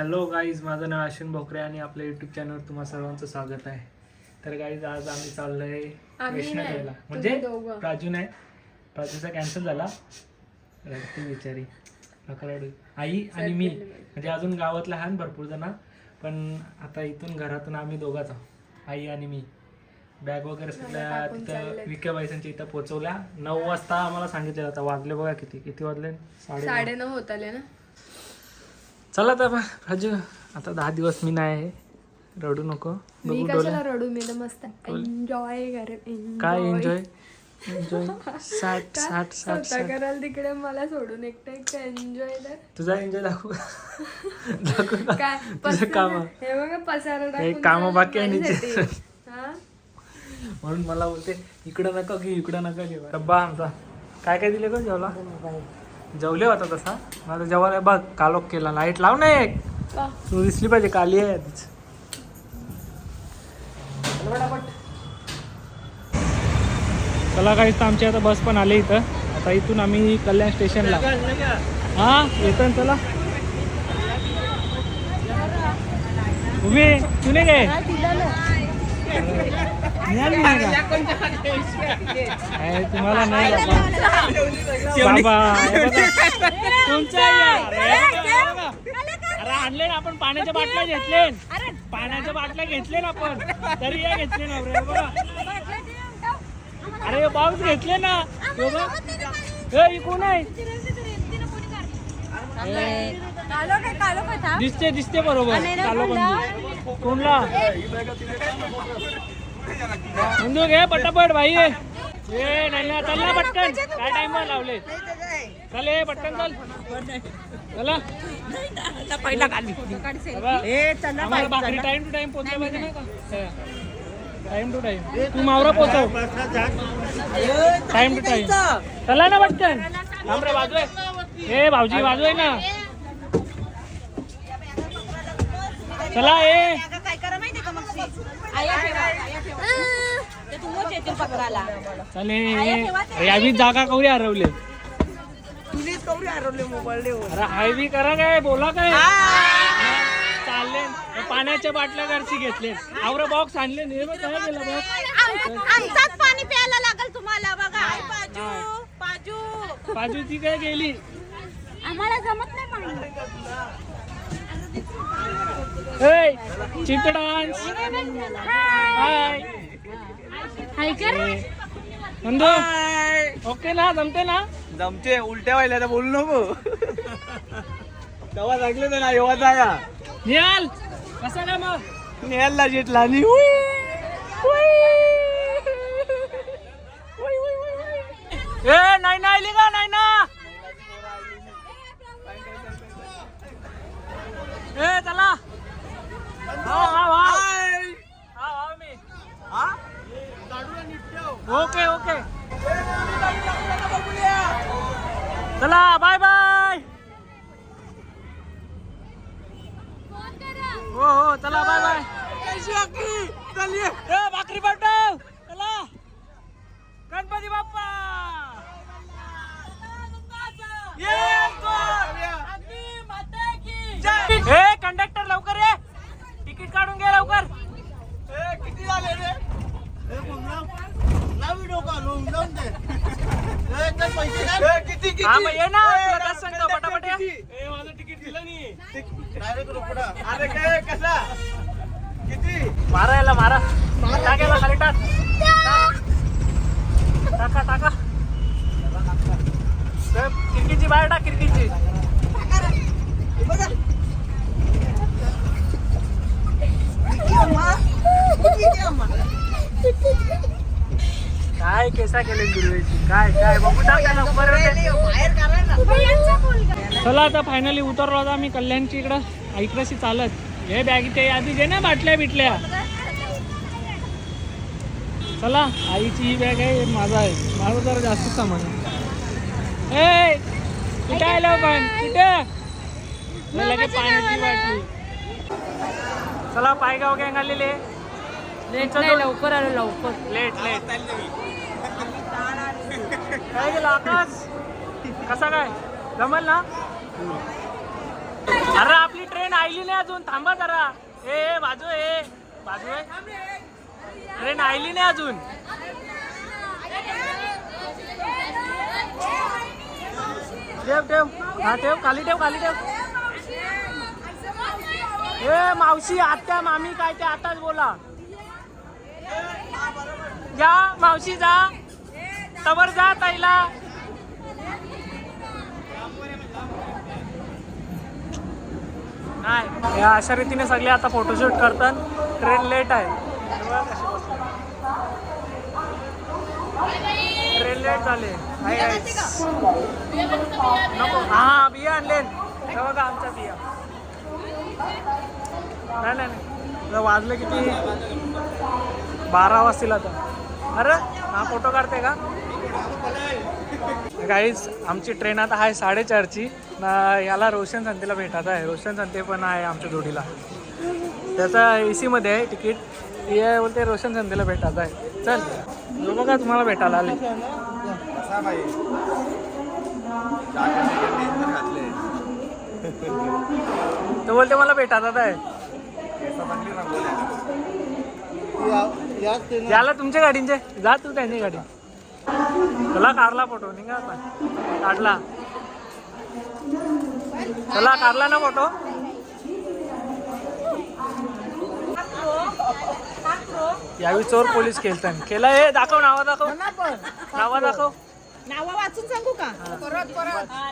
Hello guys माझं नाव अश्विन भोकरे आणि आपल्या युट्यूब चॅनलवर तुम्हा सर्वांचं स्वागत आहे. तर गाईज आज आम्ही चाललोय वैष्णोदेवीला. नाही, म्हणजे. राजू नाही. राजूचा कॅन्सल झाला. रडते बिचारी. नका रडू. आई आणि मी. म्हणजे अजून गावातले आहेत भरपूर जण. पण आता इथून घरातून आम्ही दोघाच आहोत. आई आणि मी. बॅग वगैरे सगळ्या तिथं. विखे बाईसांच्या इथं पोहोचवल्या. नऊ वाजता आम्हाला सांगितलं आता वाजले बघा किती. किती वाजले? साडे नऊ होत आले ना? चला तर राजू आता दहा दिवस मी नाही आहे. रडू नको. मी बघू कशाला डोळे. रडू? मी तर मस्त एन्जॉय कर काय एन्जॉय एन्जॉय साठ साठ साठ स्वतः साठ कराल तिकडे मला सोडून एकटं एकटं एन्जॉय तर. तुझा एन्जॉय दाखवू. दाखवू का? काय तुझं पसारा- काम. हे बघा पसारा हे टाकून कामं बाकी आहे नीचे. माझ्यासाठी. हा? म्हणून मला बोलते इकडं नका घेऊ इकडं नका घेऊ. डब्बा आमचा. काय काय दिले का जेवला जेवले होता तसा. माझा जेवायला बघ कालोख केला. लाइट लाव ना एक. का? तू दिसली पाहिजे काली आहे. चल काही तर आमची आता बस पण आली इथं. आता इथून आम्ही कल्याण स्टेशनला. हा? येतो ना चला. उभी तुने नाही? आहे, तुम्हाला नाही. अरे आणले ना आपण पाण्याच्या बाटल्या घेतले पाण्याच्या बाटल्या घेतले ना आपण. तरी या घेतले ना अरे बाऊस घेतले ना. कोण आहे? दिसते दिसते बरोबर. कोणला? बंधू घे पटापट भाई ये नाही ना चल ना पटकन काय टाइम लावले चल ये पटकन चल चला पहिला खाली भाकरी टाइम टू टाइम पोहोचल्या पाहिजे का टाइम टू टाइम तू मावरा पोचव टाइम टू टाइम चला ना पटकन थांब रे बाजू ए भाऊजी बाजू आहे ना चला ए काय करा माहितीये का मग आया ठेवा आया ठेवा ते तुम्हीच येतील यावी जागा कवरी हरवले. तुम्हीच कवडी हरवले मोबाईल अरे हाय बी करा काय? बोला काय? चालले. पाण्याच्या बाटल्या घरची घेतले आवरा बॉक्स आणले नाही बघ, काय केलं बॉक्स आमचाच पाणी प्यायला लागल तुम्हाला. बघा. पाजू पाजू बाजू ती काय गेली? आम्हाला जमत नाही चिंट हाय नंदू ओके ना जमते ना? जमते उलट्या व्हायला तर बोलू नको. तेव्हा लागले तर ना येवा जाया निहाल कसा का मग? नेहाला जितला आणि ए नाही ना आली का नाही ना ए चला हा हा हा हा हा मी ओके ओके चला बाय बाय हो हो चला बाय बाय ए भाकरी पाठव चला गणपती बाप्पा हे कंडक्टर लवकर ये तिकीट काढून घे लवकर किती झाले रे किती किती हा मग ये ना तुला कसं सांगतो पटापट ये. ए, माझं तिकीट दिलं नाही. अरे काय कसा? किती? मारा. याला मारा टाकायला खाली टाक. टाका. टाका खिडकीची बाहेर टाक खिडकीची. काय केसा केले काय काय? बघू चला आता फायनली उतरलो आता आम्ही कल्याणची इकडं. ऐकरशी चालत. हे बॅगीच्या यादी जे ना बाटल्या बिटल्या. चला आईची ही बॅग आहे माझा आहे. माझं जरा जास्त सामान आहे. ए कुठे आलो पण कुठे? पाण्याची बाटली. चला पायगाव गँग आलेले. लेट लवकर आलो लवकर. Late late. काय गेला आकाश? कसा काय? जमल ना? अरे आपली ट्रेन आयली नाही अजून. थांबा जरा. ए बाजू ए बाजू आहे. ट्रेन आयली नाही अजून. ठेव ठेव. हा ठेव. खाली ठेव खाली ठेव. ए मावशी आत्या मामी काय ते आताच बोला. जा मावशी जा. तवर जा ताईला. नाही या अशा रीतीने सगळे आता फोटोशूट करतात. ट्रेन लेट आहे. ट्रेन लेट झाले. नको. हा बिया आणले. हे बघा आमच्या बिया. नाही नाही नाही. वाजलं किती? बारा वाजतील आता. अरे हा फोटो काढते का? गाईज आमची ट्रेन आता आहे साडेचारची. याला रोशन संतेला भेटत आहे. रोशन संते पण आहे आमच्या जोडीला. त्याचा ए सीमध्ये आहे तिकीट हे बोलते रोशन संतेला भेटत आहे. चल जो बघा तुम्हाला भेटायला आले. तो बोलते मला भेटत आहे. याला तुमच्या गाडींचे. जा तू त्यांची गाडी चला काढला फोटो निघा आता. काढला. चला काढला ना फोटो. यावेळी चोर पोलीस खेळतात. केला हे दाखव नावा दाखव. नावा दाखव. नावं वाचून सांगू का?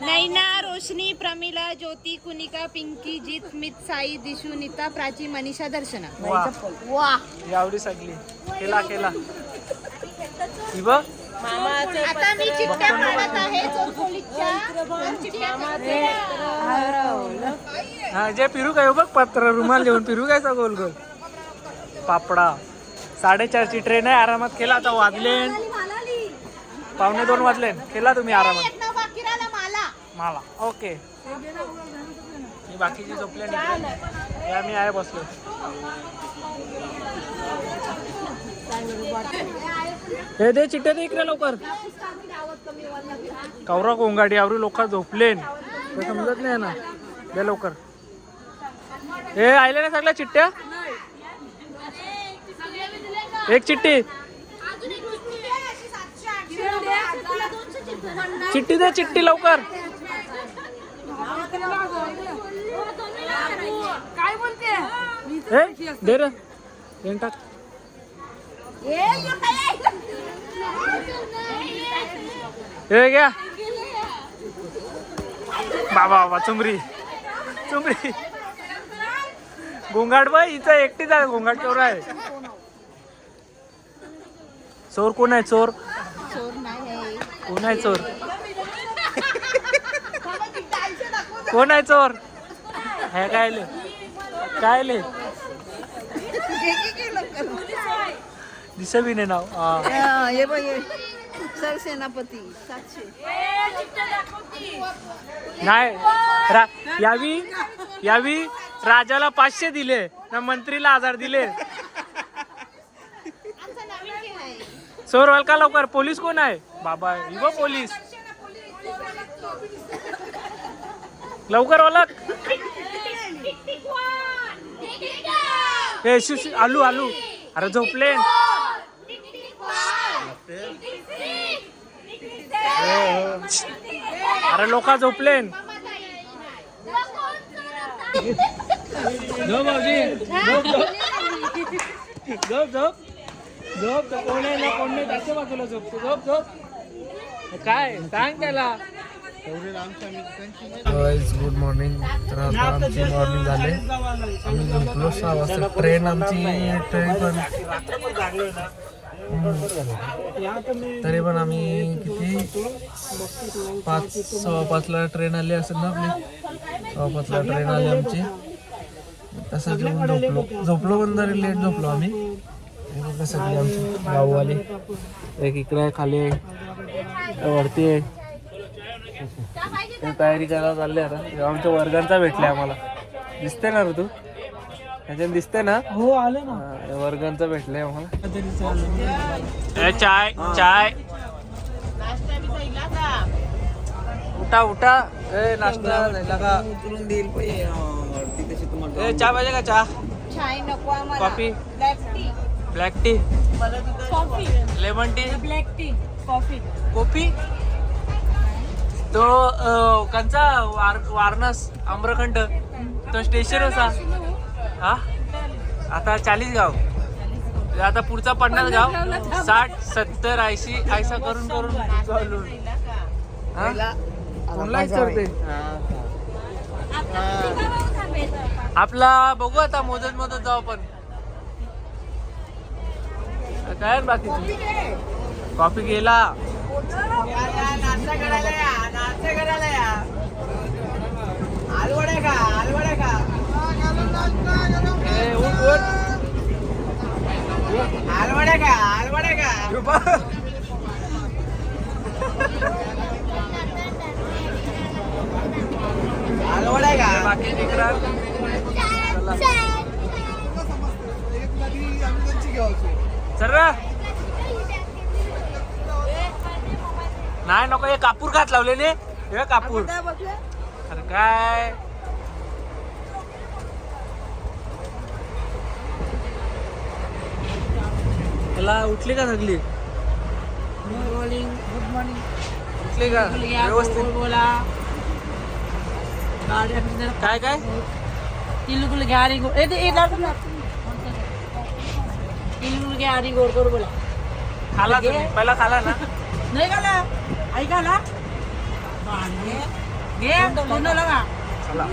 नैना रोशनी प्रमिला ज्योती कुनिका पिंकी जित मित साई दिशू नीता प्राची मनीषा दर्शना. वा वा यावडी सगळी. केला केला ही बघ. आता मी चिठ्ठ्या काढत आहे. हा जे फिरू काय हो बघ पत्र रुमाल घेऊन फिरू काय गोल गोल? पापडा. साडेचारची ट्रेन आहे आरामात केला आता वाजले पावणे दोन वाजले केला तुम्ही आरामात? मला. मला. ओके. मी बाकीचे झोपले निघले या मी आहे बसलो. हे दे चिट्टे दे इकडे लवकर. कवरा कोंगाडी आवरी लोक झोपलेन ते समजत नाही ना. दे लवकर. हे आले ना सगळ्या चिट्ट्या एक चिट्टी चिट्टी दे चिट्टी लवकर. काय बोलते? दे रे. टाक. हे। घ्या. बाबा बाबा चुमरी चुमरी गोंगाट बाई इथं एकटीच आहे गोंगाट चोर आहे. चोर कोण आहे चोर? कोण आहे चोर? कोण आहे चोर? हे काय ले काय ले दिसे बी नाही नाव हा बघ सरसेनापती सातशे. नाही रा- यावी यावी राजाला पाचशे दिले ना मंत्रीला हजार दिले. चोर का लवकर? पोलीस कोण आहे? बाबा इगो पोलीस. लवकर ओळख. शु शु- आलू आलू. अरे झोपले. अरे लोक झोपले झोप भाऊजी. झोप झोप. झोप झोप. झोप तर कोण आहे ना कोण नाही त्याच्या बाजूला झोपतो झोप झोप. काय सांग त्याला. गुड मॉर्निंग तर आता आमची मॉर्निंग झाले. आम्ही झोपलो सहा वाजता. ट्रेन आमची ट्रेन पण. तरी पण आम्ही किती? पाच सव्वा पाचला ट्रेन आली असेल ना आपली? सव्वा पाचला ट्रेन आली आमची. तसं जेवून झोपलो. झोपलो पण जरी लेट झोपलो आम्ही. हे बघा सगळी आमची गाववाली एक इकडे आहे, खाली आहे, वरती आहे. तयारी करायला चालली आता. आमच्या वर्गांचा भेटले आम्हाला. दिसते ना रे तू? ह्याच्यात दिसते ना? हो आले ना. वर्गांचा भेटलाय आम्हाला चाय चाय. उठा उठा. ए नाश्ता उचलून देईल ए चहा पाहिजे का चहा? चाय नको आम्हाला. Coffee? Black tea black tea coffee. Lemon tea black tea coffee coffee तो कंचा वार वारनस आम्रखंड. तो स्टेशन होता हा? आता चाळीस गाव. आता पुढचा पन्नास गाव. साठ सत्तर ऐंशी ऐसा करून करून. चालून. आपला बघू आता मोजत मोजत जाऊ आपण. काय बाकी? कॉफी गेला आलवड्या का आलवड्या का? बाकी तिकडं चल रे. नाही नको हे कापूर घात लावले ने. हे कापूर. अरे काय? त्याला उठली का सगळी? उठली का? व्यवस्थित. काय काय? खाला तुम्ही पहिला खाला ना. चला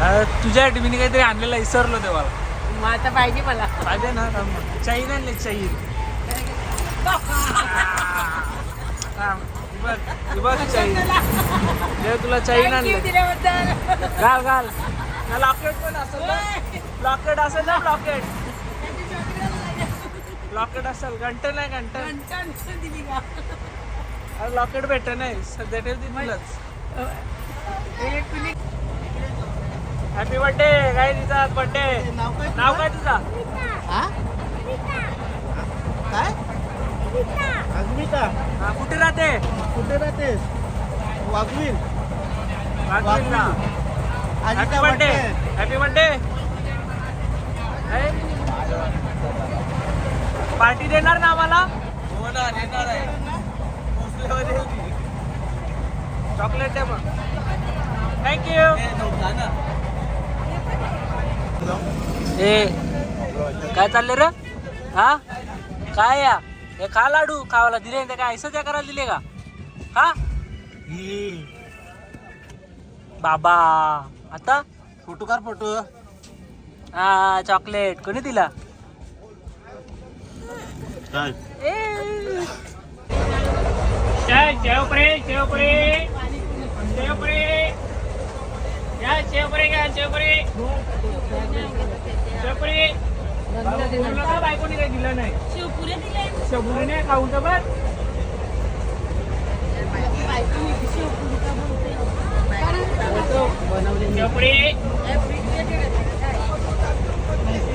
अरे, तुझ्या टीव्हीने काहीतरी आणलेलं विसरलो तेव्हा. आता पाहिजे मला. पाहिजे ना. चैन आणले चैन. बघ बघ चैन हे तुला चैन आणले घाल घाल. लॉकेट पण असेल ना. लॉकेट असेल ना लॉकेट. लॉकेट असेल घंट नाही घंट. अरे लॉकेट भेट नाही. सध्या ठेवते तुलाच. हॅपी बर्थडे काय तिचा बर्थडे नाव काय? तुझा? काय? अग्निता. हा, कुठे राहते? कुठे राहतेस Waghvir. वाघवीरला. Happy birthday happy birthday party देणार ना आम्हाला? हो ना देणार आहे. चॉकलेट द्या मग. थँक्यू ए काय चालले रे? हा? काय या? हे खा लाडू खावाला दिले ते काय ऐसं त्या करायला दिले का? हा? बाबा आता? फोटो काढ फोटो. हा चॉकलेट. कोणी दिला? काय? शेवपुरी शेवपुरी घ्या शेवपुरी. शेवपुरी. का बायकोनी काही दिलं नाही? शेवपुरी नाही खाऊन तर बघ शेवपुरी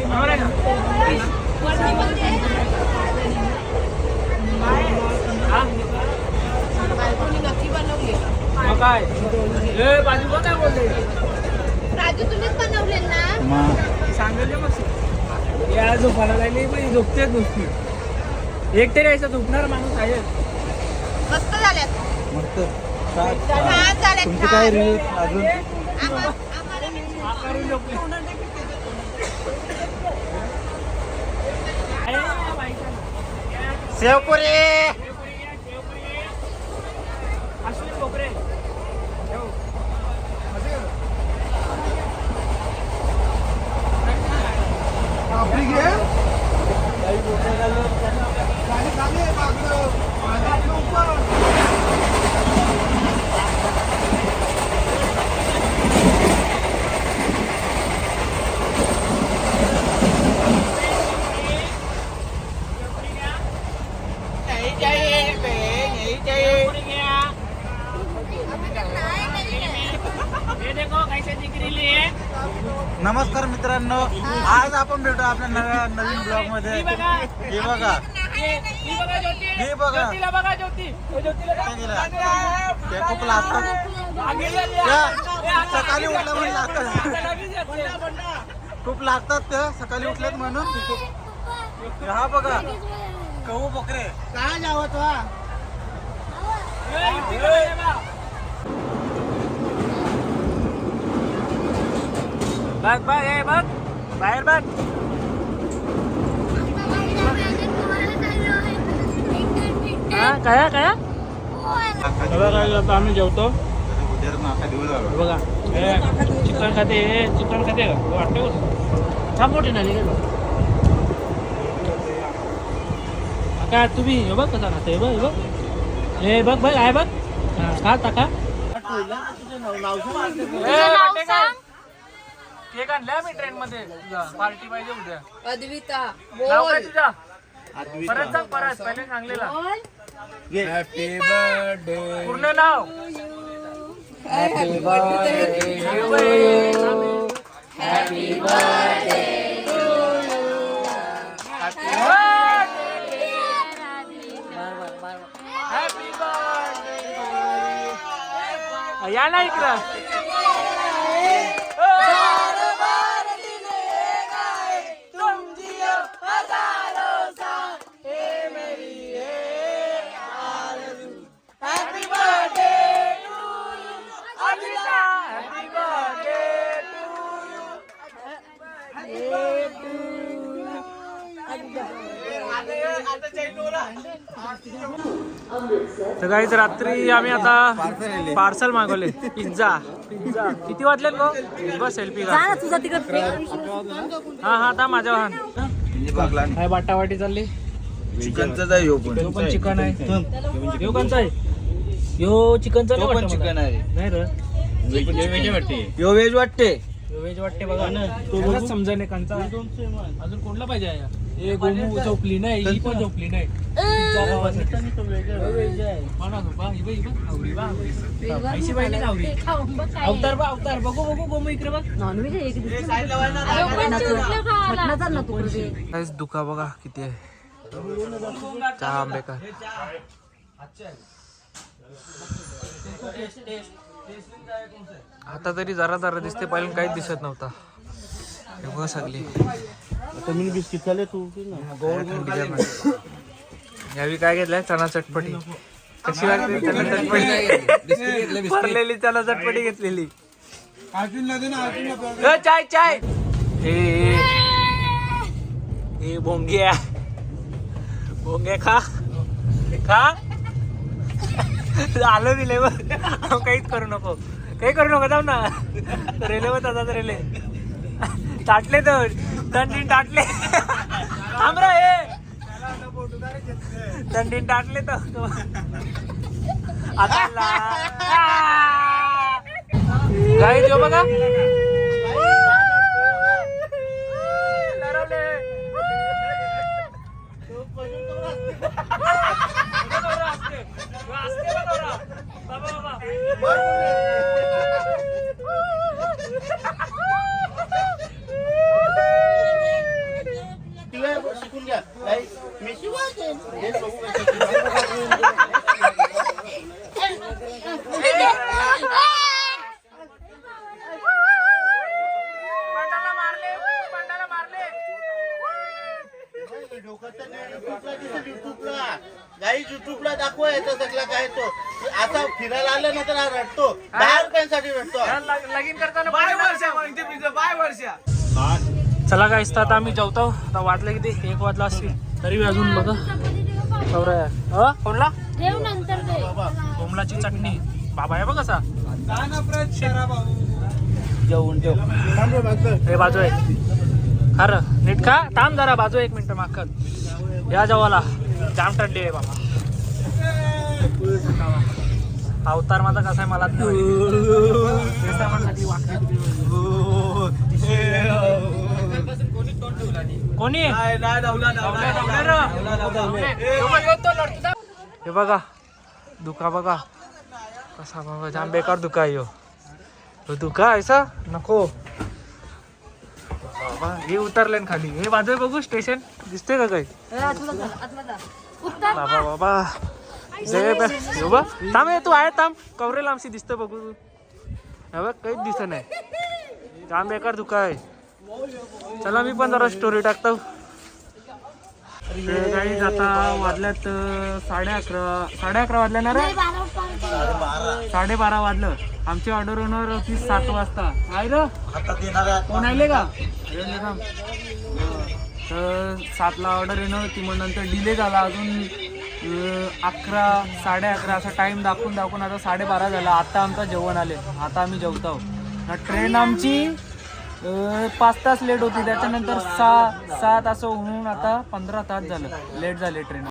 बरोबर आहे ना? हा? मग काय ए बाजू बघ काय बोलते राजू तुम्हीच बनवले ना सांगितले या झोपायला लागली पण झोपतेच नुसती. एकटे यायचा झोपणार माणूस आहे. मस्त झाल्यात मस्त. छान झाल्यात तुमची काय रील अजून? आम्हा- आम्हाला आकारून झोपली. शेवपुरी अश्विन कोपरे ये देखो कैसे दिख रही है नमस्कार मित्रांनो आज आपण भेटू आपल्या नव्या नवीन ब्लॉगमध्ये ही बघा. हे बघा. ये ही बघा ज्योती. हे बघा. ज्योतीला बघा ज्योती. ओ, ज्योतीला बघा. ते खूप लागतं आगे जा, त्या ए, आता सकाळी उठला जाते. लागतं आता लगेच जाते. खूप लागतात ते. सकाळी उठलेत म्हणून. हा बघा. कहू बकरे. काय जावं तो? बघ बघ हे बघ. बाहेर बघ. काय काय आता आम्ही जेवतो. बघा चिकन खाते हे चिकन खाते वाटतं थांब मोठी नाही काय तुम्ही हे बघ कसा खाते हे बघ बघ. हे बघ बघ आहे बघ. हा, खा टाका केक आणलाय मी ट्रेन मध्ये पार्टी पाहिजे उद्या. अद्विता परत सांग परत. पहिले सांगलेला. हॅपी बर्थडे पूर्ण नाव? या ना इकडं. तर काहीच रात्री आम्ही आता पार्सल मागवले. पिझ्झा पिझ्झा किती वाजले गो? बस सेल्फी का हा हा था माझ्या वाहन. काय बाटावाटी चालली? चिकनचा ह्यो पण. चिकन आहे. ह्यो कोणचा आहे? ह्यो चिकनचा ह्यो पण नाही चिकन आहे. नाही रे ह्यो व्हेज वाटते. व्हेज वाटते. बघा. तो समजा नाही कांचा. अजून कोणला पाहिजे आहे? हे गोमू झोपली नाही ही पण झोपली नाही पिझ्झा खावासाठी. व्हेज आहे. म्हणा झोपा. ही बघ, ही बघ. आवरी बा, आवरी. पैशी पाहिजे ना आवरी. अवतार बा अवतार बघू बघू गोमू इकडे बघ काहीच दुखा बघा किती आहे चहा आंबेकर आता तरी जरा जरा दिसते पहिले काहीच दिसत नव्हता हे बघ सगळी. यावी काय घेतलंय? चणा चटपटी. कशी वाटते चणा चटपटी. भरलेली चणा चटपटी घेतलेली. चाय चाय. हे हे. भोंग्या भोंग्या खा. खा. आलं दिले बघ काहीच करू नको. काही करू नको जाऊ ना. रेल्वे तसाच रेल्वे. ताटले तर दंडीन ताटले थांब रे हे दंडीन ताटले तर. आता देऊ बघा. असते बघा. बाबा, बाबा. शिकून घ्या नाही, मी शिवायचे. हे बघू कसं पंडाला मारले पंडाला मारले डोक्याचं नाही, युट्यूबला दिसेल युट्यूबला गाई युट्यूबला दाखवा याचा सगळा काय तो आता फिरायला आलं ना तर हा रडतो दहा रुपयांसाठी रडतो लगीन करताना बाय वर्षा. चला काय आता आम्ही जेवतो. आता वाजले किती? एक वाजला असतील तरी अजून बघा. अ? कोणला? कोमलाची चटणी. बाबा आहे बघ कसा जेवून ठेव. हे बाजू आहे खरं नीट खा. थांब जरा बाजू एक मिनिट मागत या जेवाला जाम टड्डी आहे बाबा. अवतार माझा कसा आहे मला कोणी? हे बघा दुका बघा. कसा बाबा जाम बेकार दुका आहे. ह्यो दुका ऐसा नको. बाबा हे उतरले खाली. हे आहे बघू स्टेशन दिसते का काही? बाबा बाबा. जय बे हे बघ थांब हे तू आहे थांब. कवरेल आमची दिसतं बघू. हे बघ काहीच दिसत नाही. जाम बेकार धुका आहे. चला मी पण जरा स्टोरी टाकतो. काही आता वाजल्यात साडे अकरा साडे अकरा वाजल्या ना रे? साडेबारा वाजलं. आमची ऑर्डर होणार होती सात वाजता. आहे र? कोण आले का? नाही तर सातला ऑर्डर येणार होती मग नंतर डिले झाला अजून अकरा साडे अकरा असा टाइम दाखवून दाखवून आता साडेबारा झाला. आता आमचं जेवण आले. आता आम्ही जेवतो. ट्रेन आमची पाच तास लेट होती. त्याच्यानंतर सहा सात तास होऊन आता पंधरा तास झालं. लेट झाले ट्रेन